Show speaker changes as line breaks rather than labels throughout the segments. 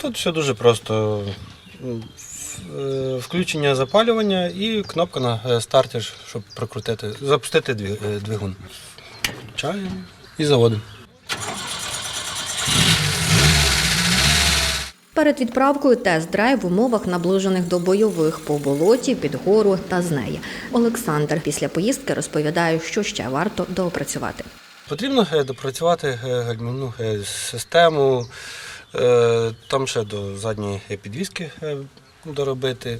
Тут все дуже просто. Е, Включення запалювання і кнопка на е, старті, щоб прокрутити, запустити е, двигун. Включаємо і заводимо.
Перед відправкою тест-драйв в умовах наближених до бойових по болоті, під гору та з неї. Олександр після поїздки розповідає, що ще варто доопрацювати.
Потрібно допрацювати гальмівну систему, там ще до задньої е, підвіски е, доробити,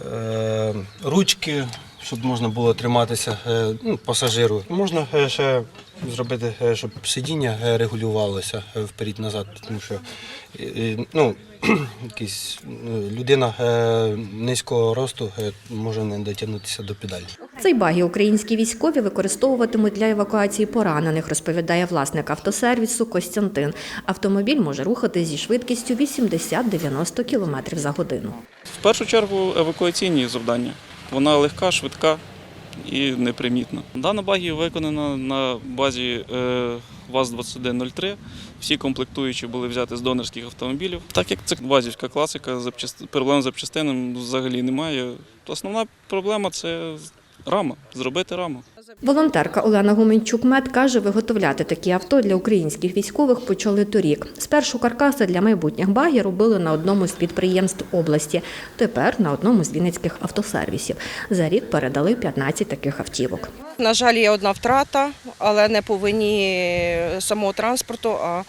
е, ручки, щоб можна було триматися е, ну, пасажиру. Можна е, ще зробити, е, щоб сидіння е, регулювалося е, вперед-назад, тому що е, е, ну, якийсь, е, людина е, низького росту е, може не дотягнутися до педалі.
Цей багі українські військові використовуватимуть для евакуації поранених, розповідає власник автосервісу Костянтин. Автомобіль може рухати зі швидкістю 80-90 км за годину.
В першу чергу евакуаційні завдання. Вона легка, швидка і непримітна. Дана багі виконана на базі е, ВАЗ-2103. Всі комплектуючі були взяті з донорських автомобілів. Так як це вазівська класика, проблем з запчастинами взагалі немає. Основна проблема це рама, зробити раму.
Волонтерка Олена Гуменчук-Мед каже, виготовляти такі авто для українських військових почали торік. Спершу каркаси для майбутніх багі робили на одному з підприємств області. Тепер на одному з вінницьких автосервісів. За рік передали 15 таких автівок.
На жаль, є одна втрата, але не по вині самого транспорту, а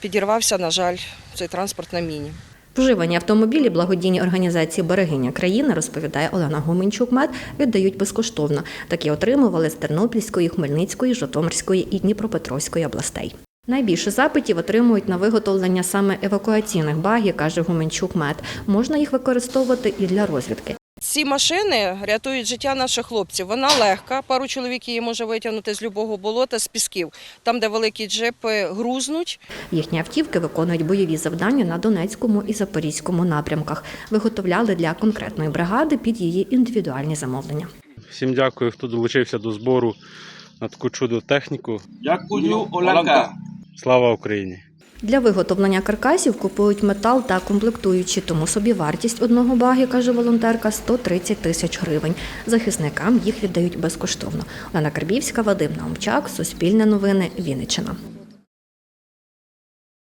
підірвався, на жаль, цей транспорт на міні.
Вживані автомобілі благодійні організації Берегиня країни, розповідає Олена Гуменчук-Мед, віддають безкоштовно. Такі отримували з Тернопільської, Хмельницької, Житомирської і Дніпропетровської областей. Найбільше запитів отримують на виготовлення саме евакуаційних багів, каже Гуменчук-Мед. Можна їх використовувати і для розвідки.
Ці машини рятують життя наших хлопців. Вона легка, пару чоловік її може витягнути з любого болота, з пісків. Там, де великі джипи грузнуть,
Їхні автівки виконують бойові завдання на Донецькому і Запорізькому напрямках. Виготовляли для конкретної бригади під її індивідуальні замовлення.
Всім дякую, хто долучився до збору на таку чудо техніку.
Дякую, Оленка.
Слава Україні!
Для виготовлення каркасів купують метал та комплектуючі, тому собі вартість одного баги, каже волонтерка, 130 тисяч гривень. Захисникам їх віддають безкоштовно. Лена Карбівська, Вадим Наумчак, Суспільне новини, Вінниччина.